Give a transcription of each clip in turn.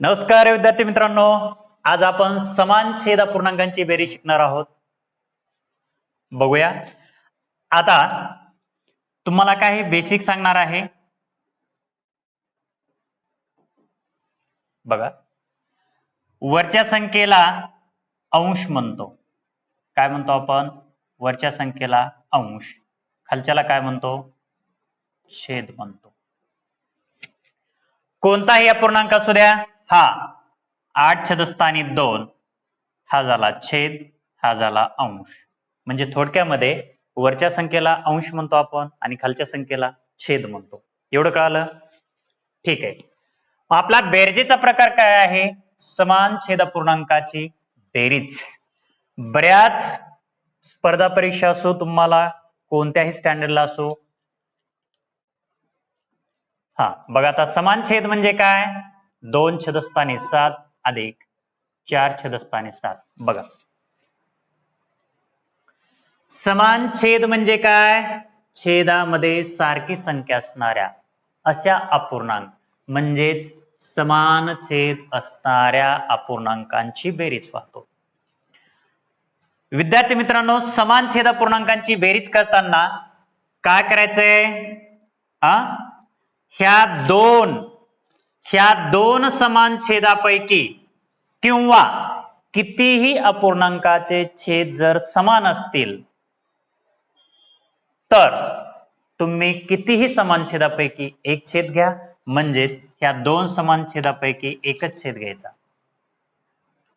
नमस्कार विद्यार्थी मित्रांनो. आज आपण समान छेद पूर्णांकांची बेरीज शिकणार आहोत. बघूया. आता तुम्हाला काही बेसिक सांगणार आहे? बघा. वरच्या संख्येला अंश म्हणतो. काय म्हणतो आपण? वरच्या संख्येला अंश. खालच्याला काय म्हणतो? छेद म्हणतो. कोणताही अपूर्णांक असू द्या हा आठ छदस्थानी दोन हा झाला छेद हा झाला अंश. म्हणजे थोडक्यामध्ये वरच्या संख्येला अंश म्हणतो आपण आणि खालच्या संख्येला छेद म्हणतो. एवढं कळालं? ठीक आहे. आपला बेरजेचा प्रकार काय आहे? समान छेद पूर्णांकाची बेरीज. बऱ्याच स्पर्धा परीक्षा असो तुम्हाला कोणत्याही स्टँडर्डला असो. हा बघा आता समान छेद म्हणजे काय? दोन छदस्थानी सात अधिक चार छदस्थानी सात. बघा. समान छेद म्हणजे काय? छेदामध्ये सारखी संख्या असणाऱ्या अशा अपूर्णांक. म्हणजेच समान छेद असणाऱ्या अपूर्णांकांची बेरीज पाहतो विद्यार्थी मित्रांनो समान छेद अपूर्णांकांची बेरीज करताना काय करायचंय? ह्या दोन ह्या दोन समान छेदापैकी किंवा कितीही अपूर्णांकाचे छेद जर समान असतील तर तुम्ही कितीही समान छेदापैकी एक छेद घ्या. म्हणजेच ह्या दोन समान छेदापैकी एकच छेद घ्यायचा.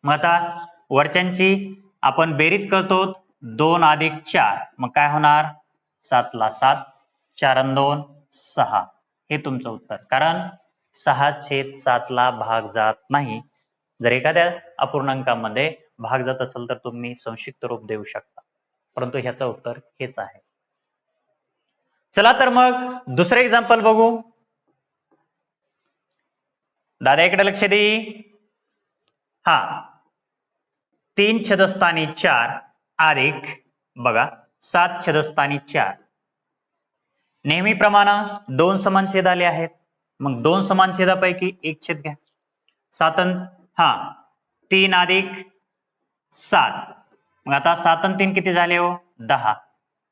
मग आता वरच्यांची आपण बेरीज करतो. दोन अधिक चार. मग काय होणार? सातला सात. चार दोन सहा. हे तुमचं उत्तर. कारण सहा छेद सातला भाग जात नाही. जर एखाद्या अपूर्णांकामध्ये भाग जात असेल तर तुम्ही संक्षिप्त रूप देऊ शकता. परंतु ह्याचं उत्तर हेच आहे. चला तर मग दुसरं एक्झाम्पल बघू. दादा इकडे लक्ष दे. हा. तीन छदस्थानी चार अधिक बघा सात छदस्थानी चार. नेहमीप्रमाणे दोन समान छेद आले आहेत. मग दोन समान छेदापैकी एक छेद घ्या. सातन हा तीन अधिक सात. मग आता सातन तीन किती झाले हो? दहा.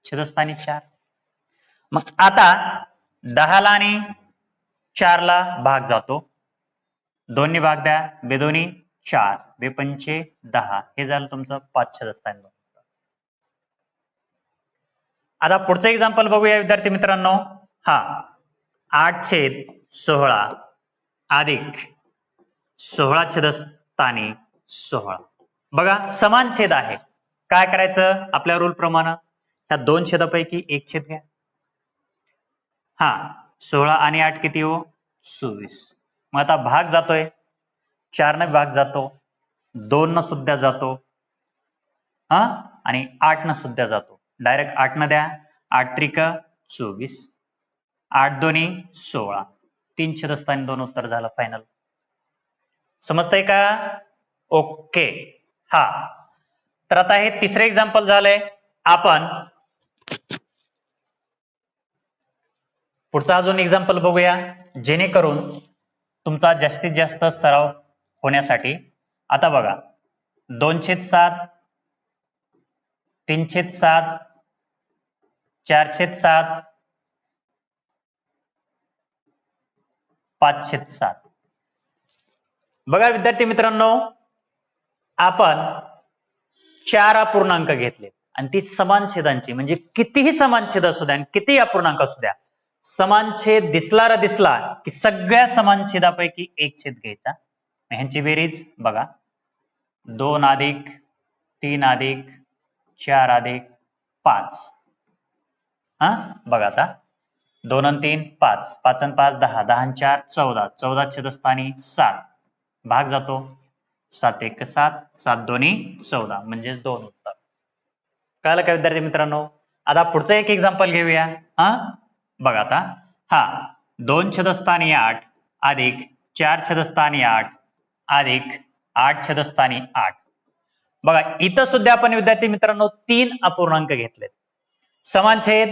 छेदस्थानी चार. मग आता दहाला आणि चारला भाग जातो. दोन्ही भाग द्या. बेदोनी चार बेपंचे दहा. हे झालं तुमचं पाच छेदस्थानी. आता पुढचं एक्झाम्पल बघूया विद्यार्थी मित्रांनो. हा. आठ छेद सोहळा. अधिक सोहळा छेदस्थानी सोहळा. बघा समान छेद आहे. काय करायचं? आपल्या रूल प्रमाणे. ह्या दोन छेदापैकी एक छेद घ्या. हा सोहळा आणि आठ किती हो? चोवीस. मग आता भाग जातोय. चार न भाग जातो. दोन न सुद्धा जातो. हा? आणि आठ न सुद्धा जातो. डायरेक्ट आठ न द्या. आठ त्रिक चोवीस. आठ दोन्ही सोळा. तीन छेदस्थानी दोन उत्तर झालं फायनल समजतंय का? ओके हा. तर आता हे तिसरे एक्झाम्पल झालंय. आपण पुढचा अजून एक्झाम्पल बघूया. जेणेकरून तुमचा जास्तीत जास्त सराव होण्यासाठी आता बघा. दोनशे सात तीनशे सात चारशे सात पाचशे सात. बघा विद्यार्थी मित्रांनो आपण चार अपूर्णांक घेतले आणि ती समान छेदांची म्हणजे कितीही समान छेद असू द्या आणि कितीही अपूर्णांक असू द्या समान छेद दिसला र दिसला की सगळ्या समान छेदापैकी एक छेद घ्यायचा. ह्यांची बेरीज बघा. दोन अधिक तीन अधिक चार अधिक पाच. हा? बघा आता. दोन आणि तीन पाच. पाच आणि पाच दहा. दहा आणि चार चौदा. चौदा छेदस्थानी सात. भाग जातो. सात एक सात. सात दोन्ही चौदा. म्हणजेच दोन उत्तर. कळालं का विद्यार्थी मित्रांनो? आता पुढचं एक एक्झाम्पल घेऊया. हा? बघा आता. हा. दोन छदस्थानी आठ अधिक चार छदस्थानी आठ अधिक आठ छदस्थानी आठ. बघा इथं सुद्धा आपण विद्यार्थी मित्रांनो तीन अपूर्णांक घेतलेत. समान छेद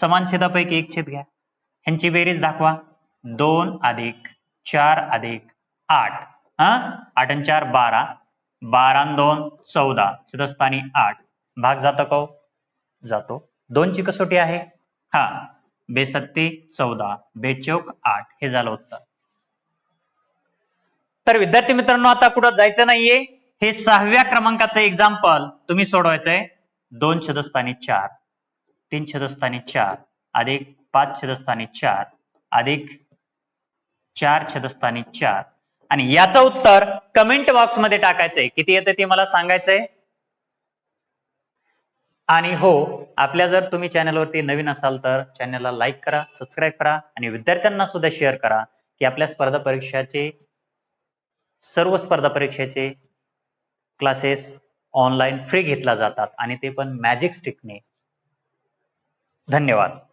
समान छेदापैकी एक छेद घ्या. ह्यांची बेरीज दाखवा. दोन अधिक चार अधिक आठ. हा? आठ आणि चार बारा. बारा दोन चौदा. छेदस्थानी आठ. भाग जातो का हो? जातो. दोनची कसोटी आहे? हा. बेसत्ती चौदा. बेचौक आठ. हे झालं उत्तर. तर विद्यार्थी मित्रांनो आता कुठं जायचं नाहीये? हे सहाव्या क्रमांकाचं एक्झाम्पल तुम्ही सोडवायचंय. दोन छेदस्थानी चार. तीन छेदस्थानी चार अधिक पाच छेदस्थानी चार अधिक चार छेदस्थानी चार. आणि याचं उत्तर कमेंट बॉक्समध्ये टाकायचंय. किती येतं ते मला सांगायचंय? आणि हो आपल्या जर तुम्ही चॅनलवरती नवीन असाल तर चॅनलला लाईक करा सबस्क्राईब करा आणि विद्यार्थ्यांना सुद्धा शेअर करा की आपल्या स्पर्धा परीक्षाचे सर्व स्पर्धा परीक्षेचे क्लासेस ऑनलाईन फ्री घेतला जातात. आणि ते पण मॅजिक स्टिकने धन्यवाद.